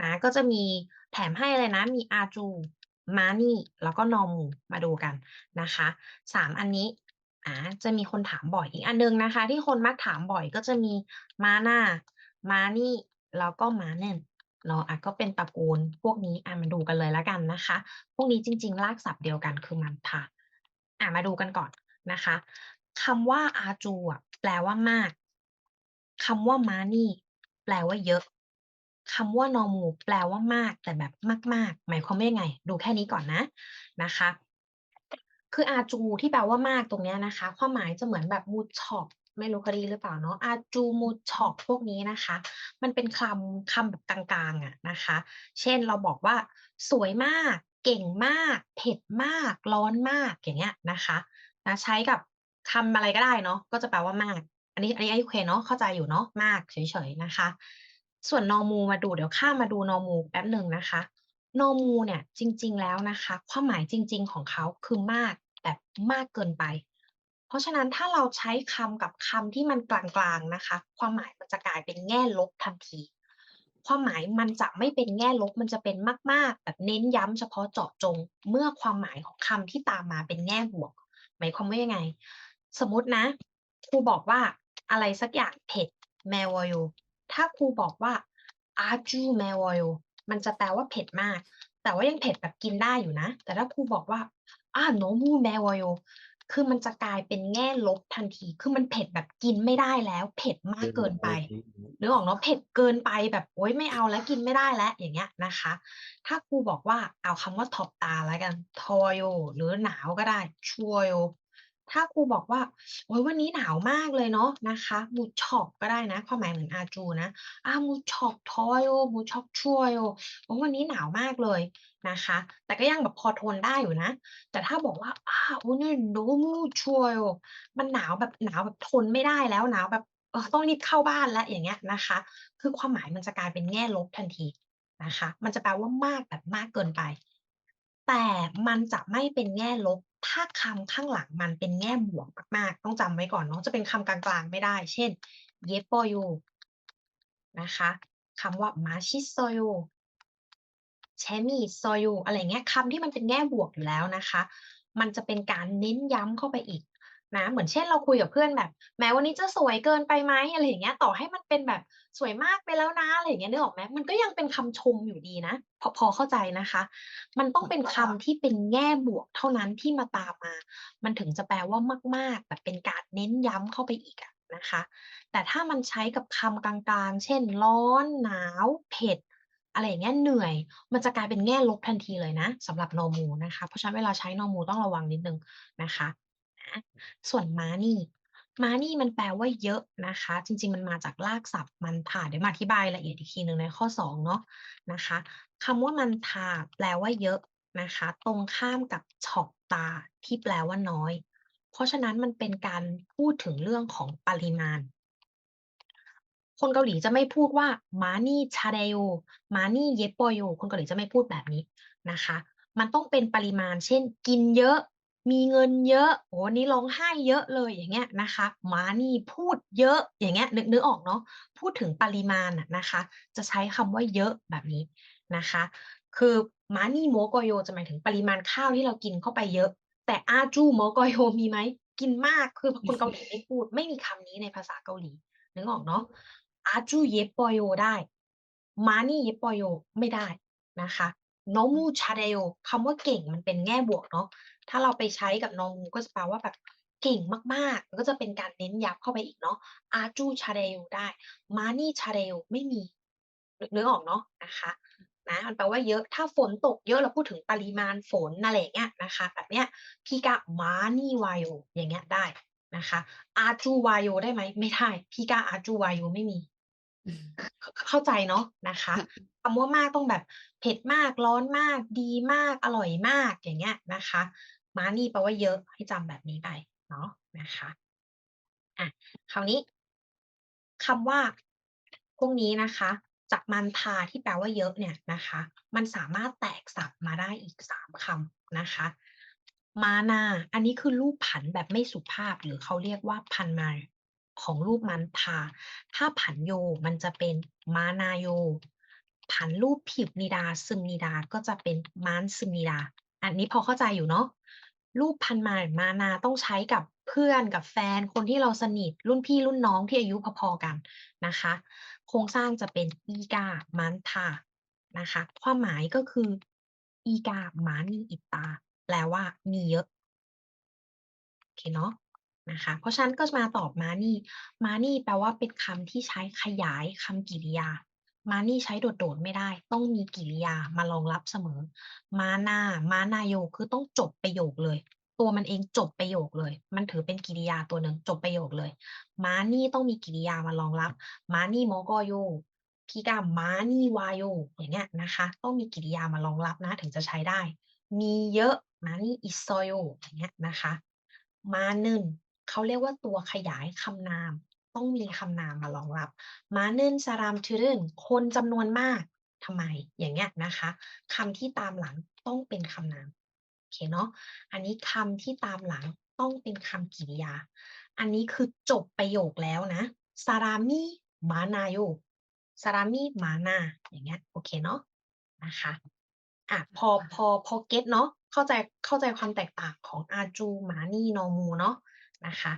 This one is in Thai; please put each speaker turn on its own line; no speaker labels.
นะก็จะมีแถมให้เลยนะ มีอาจูมานี่แล้วก็นอมูมาดูกันนะคะ3อันนี้อ่าจะมีคนถามบ่อยอีกอันหนึ่งนะคะ ที่คนมักถามบ่อยก็จะมีมาหน่ามานี่แล้วก็มาแน่นเนาะอาก็เป็นตระกูลพวกนี้อ่ามาดูกันเลยแล้วกันนะคะ พวกนี้จริงๆรากศัพท์เดียวกันคือมันทาอามาดูกันก่อนนะคะคำว่าอาจูอะแปลว่ามากคำว่ามานี่ แปลว่าเยอะ คำว่านอร์มูแปลว่ามากแต่แบบมาก ๆ หมายความว่ายังไง?ดูแค่นี้ก่อนนะนะคะ คืออาจูที่แปลว่ามากตรงเนี้ยนะคะ ความหมายจะเหมือนแบบมูชอกไม่รู้คด้ยินหรือเปล่าเนาะอาจูมูชอกพวกนี้นะคะ มันเป็นคำคำแบบกลางๆอะนะคะ เช่นเราบอกว่า สวยมาก เก่งมาก เผ็ดมาก ร้อนมากอย่างเงี้ยนะคะนะใช้กับคำอะไรก็ได้เนาะก็จะแปลว่ามาก อันนี้อันนี้โอเคเนาะเข้าใจอยู่เนาะมากเฉยๆนะคะ ส่วนนอมูมาดูเดี๋ยวข้ามาดูนอมูแป๊บหนึ่งนะคะนอมูเนี่ยจริง ๆ แล้วนะคะ ความหมายจริง ๆ ของเขาคือมากแบบมากเกินไป เพราะฉะนั้นถ้าเราใช้คำกับคำที่มันกลางๆนะคะ ความหมายมันจะกลายเป็นแง่ลบทันที ความหมายมันจะไม่เป็นแง่ลบมันจะเป็นมาก ๆ แบบเน้นย้ำเฉพาะเจาะจง เมื่อความหมายของคำที่ตามมาเป็นแง่บวก หมายความว่ายังไง สมมตินะครูบอกว่าอะไรสักอย่างเผ็ดแมววอยู่ ถ้าครูบอกว่าอาจูแมวอยมันจะแปลว่าเผ็ดมาก แต่ว่ายังเผ็ดแบบกินได้อยู่นะ แต่ถ้าครูบอกว่าอาโนมูแมวอยคือมันจะกลายเป็นแง่ลบทันที คือมันเผ็ดแบบกินไม่ได้แล้ว เผ็ดมากเกินไปหรือออกเนาะเผ็ดเกินไปแบบโอ๊ยไม่เอาแล้วกินไม่ได้แล้วอย่างเงี้ยนะคะ ถ้าครูบอกว่าเอาคำว่าทอบตาแล้วกันทอยหรือหนาวก็ได้ชัวย ถ้าครูบอกว่า โอ้ยวันนี้หนาวมากเลยเนาะนะคะมูช็อกก็ได้นะความหมายเหมือนอาจูนะอามูช็อกทอยโอมูช็อกช่วยโอโอ้วันนี้หนาวมากเลยนะคะ แต่ก็ยังแบบพอทนได้อยู่นะ แต่ถ้าบอกว่าอ้าโอ้เนี่ยโนมูช่วยโอมันหนาวแบบหนาวแบบทนไม่ได้แล้วหนาวแบบเออต้องรีบเข้าบ้านแล้วอย่างเงี้ยนะคะ คือความหมายมันจะกลายเป็นแง่ลบทันทีนะคะ มันจะแปลว่ามากแบบมากเกินไป แต่มันจะไม่เป็นแง่ลบ ถ้าคำข้างหลังมันเป็นแง่บวกมากๆ ต้องจำไว้ก่อนเนาะจะเป็นคำกลางๆ ไม่ได้ เช่น เย็บโปโยนะคะคำว่ามาชิโซโยแชมีโซโยอะไรเงี้ยคำที่มันเป็นแง่บวกอยู่แล้วนะคะ มันจะเป็นการเน้นย้ำเข้าไปอีก นะ เหมือนเช่นเราคุยกับเพื่อนแบบ"แหมวันนี้จะสวยเกินไปไหม?"อะไรอย่างเงี้ย ต่อให้มันเป็นแบบสวยมากไปแล้วนะอะไรอย่างเงี้ยนึกออกไหม?มันก็ยังเป็นคำชมอยู่ดีนะ พอพอเข้าใจนะคะ มันต้องเป็นคำที่เป็นแง่บวกเท่านั้นที่มาตามมา มันถึงจะแปลว่ามาก ๆ แบบเป็นการเน้นย้ำเข้าไปอีกอะนะคะ แต่ถ้ามันใช้กับคำกลางๆ เช่น ร้อนหนาวเผ็ดอะไรอย่างเงี้ยเหนื่อย มันจะกลายเป็นแง่ลบทันทีเลยนะสำหรับนอร์มูนะคะ เพราะฉะนั้นเวลาใช้นอร์มูต้องระวังนิดหนึ่งนะคะอา ส่วนมานี่มานี่มันแปลว่าเยอะนะคะ จริง ๆ มันมาจากลากศัพท์มันถาเดี๋ยวมาอธิบายละเอียดอีกทีหนึ่งในข้อ2เนาะนะคะคำว่ามันถาแปลว่าเยอะนะคะ ตรงข้ามกับฉอกตาที่แปลว่าน้อย เพราะฉะนั้นมันเป็นการพูดถึงเรื่องของปริมาณ คนเกาหลีจะไม่พูดว่ามานี่ชาเดโยมานี่เยปโปโยคนเกาหลีจะไม่พูดแบบนี้นะคะ มันต้องเป็นปริมาณ เช่น กินเยอะ มีเงินเยอะ โอ้นี่ร้องไห้เยอะเลยอย่างเงี้ยนะคะมานี่พูดเยอะอย่างเงี้ยนึกนึกออกเนาะพูดถึงปริมาณนะคะ จะใช้คำว่าเยอะแบบนี้นะคะ คือมานี่โมโกโยจะหมายถึงปริมาณข้าวที่เรากินเข้าไปเยอะ แต่อาจูโมโกโยมีไหมกินมากคือคนเกาหลีไม่พูดไม่มีคำนี้ในภาษาเกาหลีนึกออกเนาะอาจูเยปโยได้มานี่เยปโยไม่ได้นะคะโนมูชาเดโยคำว่าเก่งมันเป็นแง่บวกเนาะ ถ้าเราไปใช้กับนองก็จะแปลว่าแบบเก่งมากๆมันก็จะเป็นการเน้นย้ำเข้าไปอีกเนาะอาจูชาเดลได้มานี่ชาเดลไม่มีเนื้อออกเนาะนะคะนะมันแปลว่าเยอะถ้าฝนตกเยอะเราพูดถึงปริมาณฝนอะไรเงี้ยนะคะแบบเนี้ยพีกะมานี่วายโยอย่างเงี้ยได้นะคะอาจูวายโยได้ไหมไม่ได้พีกะอาจูวายโยไม่มี เข้าใจเนาะนะคะคำว่ามากต้องแบบเผ็ดมากร้อนมากดีมากอร่อยมากอย่างเงี้ยนะคะ มานี่แปลว่าเยอะให้จำแบบนี้ไปเนาะนะคะอะคราวนี้คำว่าพวกนี้นะคะ จากมันทาที่แปลว่าเยอะเนี่ยนะคะ มันสามารถแตกศัพท์มาได้อีกสามคำนะคะ มานา อันนี้คือรูปผันแบบไม่สุภาพหรือเขาเรียกว่าพันมาของรูปมันทา ถ้าผันโยมันจะเป็นมานาโย ผันรูปผิวนิดา ซึมนิดาก็จะเป็นมานซึมนิดา อันนี้พอเข้าใจอยู่เนาะ รูปพันมาหรือมานาต้องใช้กับเพื่อนกับแฟน คนที่เราสนิท รุ่นพี่รุ่นน้องที่อายุพอๆกันนะคะ โครงสร้างจะเป็นอีกามันทานะคะ ความหมายก็คืออีกามานีอิตา แปลว่ามีเยอะโอเคเนาะนะคะ เพราะฉะนั้นก็มาตอบมานีมานีแปลว่าเป็นคำที่ใช้ขยายคำกริยา มานี่ใช้โดดๆไม่ได้ ต้องมีกิริยามารองรับเสมอ มาหน้า มาหน้าโยคือต้องจบประโยคเลย ตัวมันเองจบประโยคเลย มันถือเป็นกิริยาตัวหนึ่งจบประโยคเลย มานี่ต้องมีกิริยามารองรับ มานี่โมโกโยคีกามานี่วายโยอย่างเงี้ยนะคะ ต้องมีกิริยามารองรับนะ ถึงจะใช้ได้ มีเยอะมานี่อิโซโยอย่างเงี้ยนะคะ มาหนึ่นเขาเรียกว่าตัวขยายคำนาม ต้องมีคำนามมารองรับมาเนินสารามทืรนคนจำนวนมากทำไมอย่างเงี้ยนะคะคำที่ตามหลังต้องเป็นคำนามโอเคเนาะอันนี้คำที่ตามหลังต้องเป็นคำกริยา อันนี้คือจบประโยคแล้วนะสารามิมานาโยสารามิมานาอย่างเงี้ยโอเคเนาะนะคะอะพอพอพอเก็ตเนาะเข้าใจเข้าใจความแตกต่างของอาจูมานี่โนมูเนาะนะคะ